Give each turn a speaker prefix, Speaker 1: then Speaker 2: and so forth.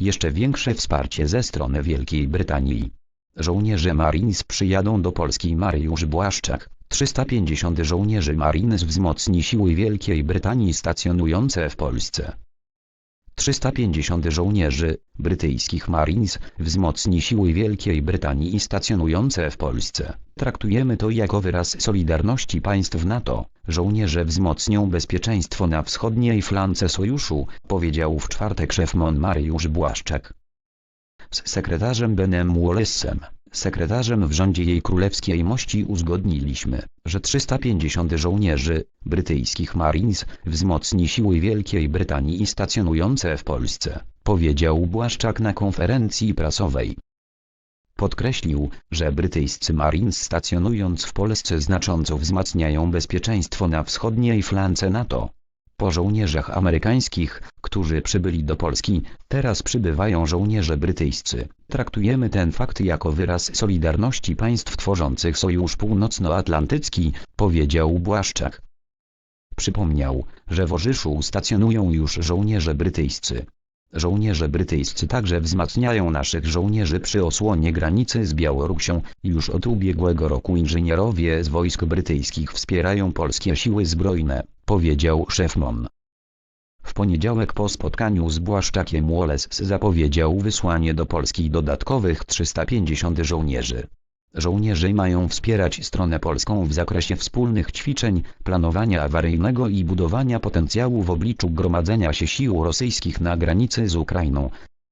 Speaker 1: jeszcze większe wsparcie ze strony Wielkiej Brytanii. Żołnierze Marines przyjadą do Polski Mariusz Błaszczak. 350 żołnierzy Marines wzmocni siły Wielkiej Brytanii stacjonujące w Polsce. 350 żołnierzy brytyjskich Marines wzmocni siły Wielkiej Brytanii i stacjonujące w Polsce. Traktujemy to jako wyraz solidarności państw NATO. Żołnierze wzmocnią bezpieczeństwo na wschodniej flance sojuszu, powiedział w czwartek szef MON Mariusz Błaszczak. Z sekretarzem Benem Wallace'em, sekretarzem w rządzie jej królewskiej mości uzgodniliśmy, że 350 żołnierzy brytyjskich Marines wzmocni siły Wielkiej Brytanii stacjonujące w Polsce, powiedział Błaszczak na konferencji prasowej. Podkreślił, że brytyjscy Marines stacjonując w Polsce znacząco wzmacniają bezpieczeństwo na wschodniej flance NATO. Po żołnierzach amerykańskich, którzy przybyli do Polski, teraz przybywają żołnierze brytyjscy. Traktujemy ten fakt jako wyraz solidarności państw tworzących Sojusz Północnoatlantycki, powiedział Błaszczak. Przypomniał, że w Orzyszu stacjonują już żołnierze brytyjscy. Żołnierze brytyjscy także wzmacniają naszych żołnierzy przy osłonie granicy z Białorusią. Już od ubiegłego roku inżynierowie z wojsk brytyjskich wspierają polskie siły zbrojne, powiedział szef MON. W poniedziałek po spotkaniu z Błaszczakiem Wallace zapowiedział wysłanie do Polski dodatkowych 350 żołnierzy. Żołnierze mają wspierać stronę polską w zakresie wspólnych ćwiczeń, planowania awaryjnego i budowania potencjału w obliczu gromadzenia się sił rosyjskich na granicy z Ukrainą,